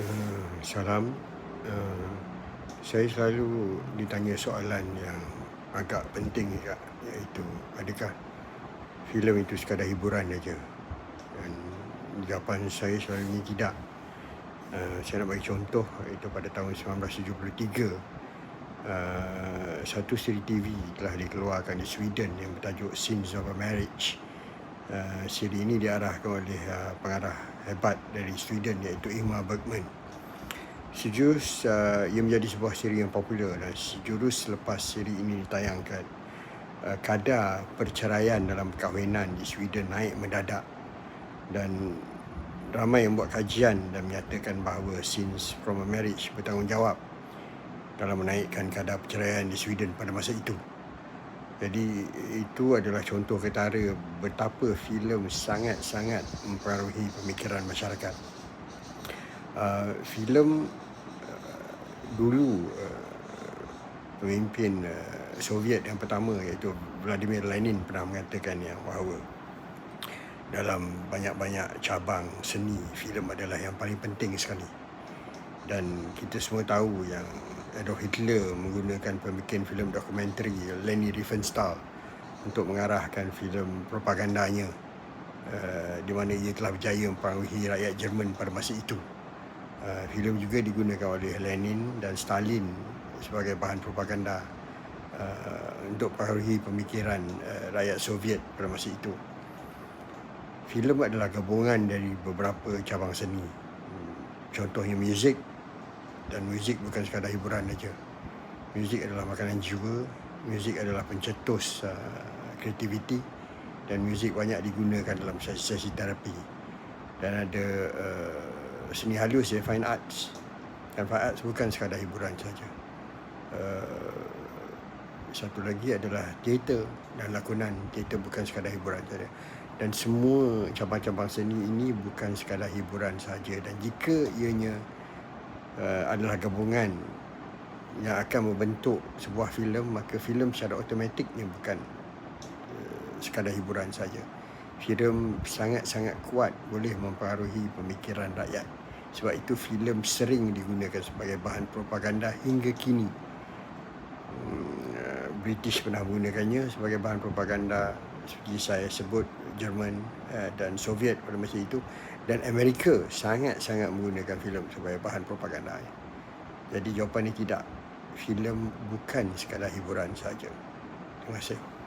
Uh, salam. Uh, saya selalu ditanya soalan yang agak penting juga iaitu adakah filem itu sekadar hiburan saja? Dan jawapan saya selalunya tidak. Uh, saya nak bagi contoh iaitu pada tahun 1973 uh, satu siri TV telah dikeluarkan di Sweden yang bertajuk Sins of a Marriage. Uh, siri ini diarahkan oleh uh, pengarah hebat dari Sweden iaitu Ingmar Bergman. Sejurus uh, ia menjadi sebuah siri yang popular dan sejurus selepas siri ini ditayangkan uh, kadar perceraian dalam perkahwinan di Sweden naik mendadak dan ramai yang buat kajian dan menyatakan bahawa Sins from a Marriage bertanggungjawab dalam menaikkan kadar perceraian di Sweden pada masa itu. Jadi itu adalah contoh ketara betapa filem sangat-sangat mempengaruhi pemikiran masyarakat. Uh, filem uh, dulu uh, pemimpin uh, Soviet yang pertama iaitu Vladimir Lenin pernah mengatakan yang bahawa dalam banyak-banyak cabang seni filem adalah yang paling penting sekali. Dan kita semua tahu yang Adolf Hitler menggunakan pembikin filem dokumentari Leni Riefenstahl untuk mengarahkan filem propagandanya uh, di mana ia telah berjaya mempengaruhi rakyat Jerman pada masa itu. Uh, filem juga digunakan oleh Lenin dan Stalin sebagai bahan propaganda uh, untuk mempengaruhi pemikiran uh, rakyat Soviet pada masa itu. Filem adalah gabungan dari beberapa cabang seni. Hmm, contohnya muzik, dan muzik bukan sekadar hiburan saja. Muzik adalah makanan jiwa, muzik adalah pencetus uh, kreativiti dan muzik banyak digunakan dalam sesi-sesi terapi. Dan ada uh, seni halus ya, fine arts. Dan fine arts bukan sekadar hiburan saja. Uh, satu lagi adalah teater dan lakonan. Teater bukan sekadar hiburan saja. Dan semua cabang-cabang seni ini bukan sekadar hiburan saja. Dan jika ianya uh, adalah gabungan yang akan membentuk sebuah filem maka filem secara automatiknya bukan uh, sekadar hiburan saja. Filem sangat-sangat kuat boleh mempengaruhi pemikiran rakyat. Sebab itu filem sering digunakan sebagai bahan propaganda hingga kini. Uh, British pernah menggunakannya sebagai bahan propaganda seperti saya sebut Jerman uh, dan Soviet pada masa itu dan Amerika sangat-sangat menggunakan filem sebagai bahan propaganda. Jadi jawapannya tidak. Filem bukan sekadar hiburan saja. Terima kasih.